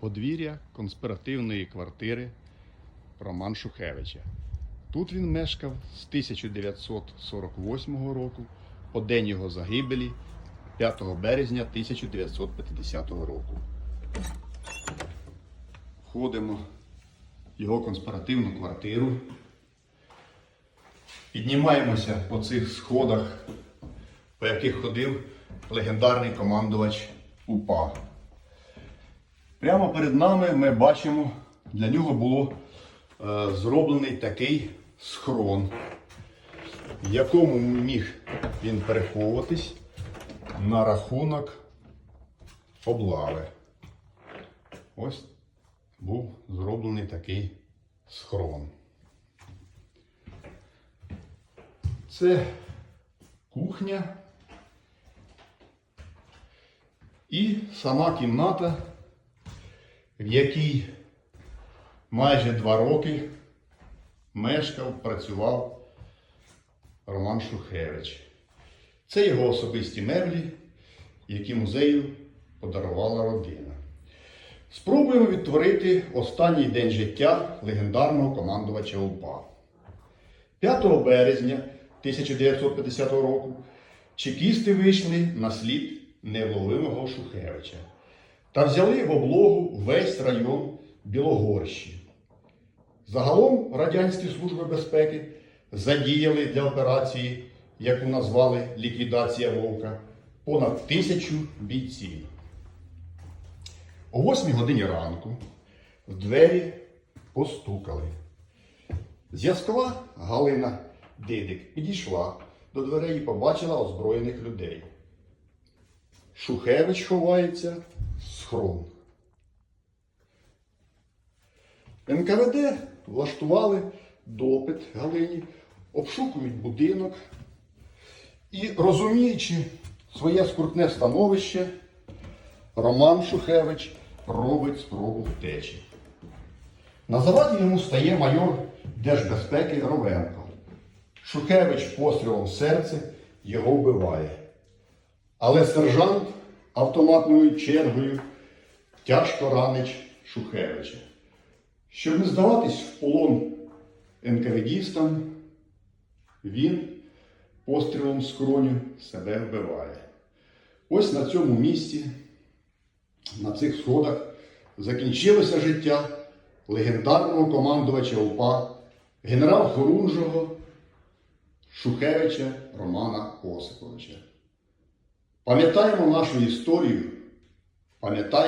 подвір'я конспіративної квартири Роман Шухевича. Тут він мешкав з 1948 року по день його загибелі 5 березня 1950 року. Входимо в його конспіративну квартиру. Піднімаємося по цих сходах, по яких ходив легендарний командувач УПА. Прямо перед нами ми бачимо, для нього було е, зроблений такий схрон, в якому міг він переховуватись на рахунок облави. Ось був зроблений такий схрон. Це кухня і сама кімната, в якій майже два роки мешкав, працював Роман Шухевич. Це його особисті меблі, які музею подарувала родина. Спробуємо відтворити останній день життя легендарного командувача УПА. 5 березня 1950 року чекісти вийшли на слід невловимого Шухевича та взяли в облогу весь район Білогорщі. Загалом Радянські служби безпеки задіяли для операції, яку назвали ліквідація вовка, понад тисячу бійців. О 8 годині ранку в двері постукали. Зв'язкова Галина Дидик підійшла до дверей і побачила озброєних людей. Шухевич ховається в схрон. НКВД влаштували допит Галині, обшукують будинок і, розуміючи своє скрутне становище, Роман Шухевич робить спробу втечі. На заваді йому стає майор Держбезпеки Ровенко. Шухевич пострілом в серце його вбиває. Але сержант автоматною чергою тяжко ранить Шухевича. Щоб не здаватись в полон НКВДістам, він пострілом з скроню себе вбиває. Ось на цьому місці, на цих сходах, закінчилося життя легендарного командувача УПА генерал Хорунжого Шухевича Романа Осиповича. Пам'ятаємо нашу історію, пам'ятаємо.